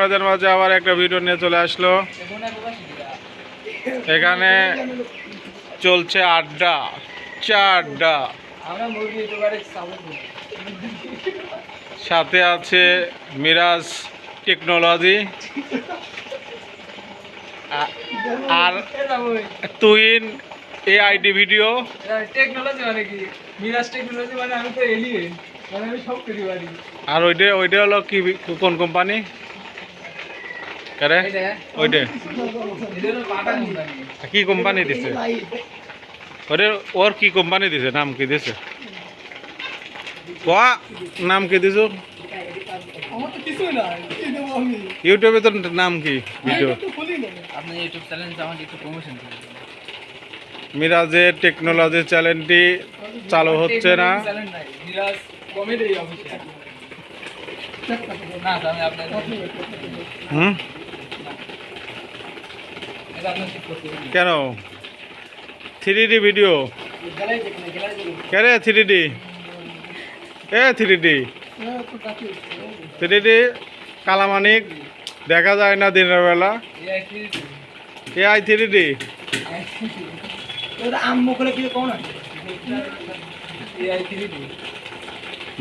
আপনাদের মাঝে আবার একটা ভিডিও নিয়ে চলে আসলো। এখানে চলছে আড্ডা চা আড্ডা। সাথে আছে মিরাজ টেকনোলজি। আর তুইন এআইডি ভিডিও টেকনোলজি মানে কি? মিরাজ টেকনোলজি মানে আমি তো এলিয়েন মানে আমি সব করি আর ওইটা ওইটা হলো কি কোন কোম্পানি কারে? ওইটা কি কোম্পানি দিছে? ওরে ওর কি কোম্পানি দিছে? নাম কি দিছে? কোয়া নাম কি দিছো? ইউটিউবে তোর নাম কি ভিডিও মিরাজের টেকনোলজি চ্যানেলটি চালু হচ্ছে না। হুম? কেন? Three D video. কেরে থ্রি ডি এ থ্রি ডি থ্রি ডি কালামানিক, দেখা যায় না দিনের বেলা। এ আই থ্রি ডি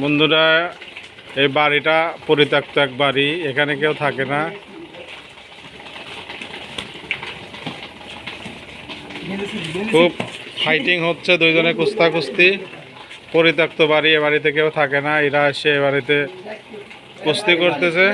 বন্ধুরা, এই বাড়িটা পরিত্যক্ত এক বাড়ি, এখানে কেউ থাকে না। খুব ফাইটিং হচ্ছে, দুইজনে কুস্তা কুস্তি পরিত্যক্ত বাড়ি, এ বাড়িতে কেউ থাকে না, এরা এসে এ বাড়িতে কুস্তি করতেছে।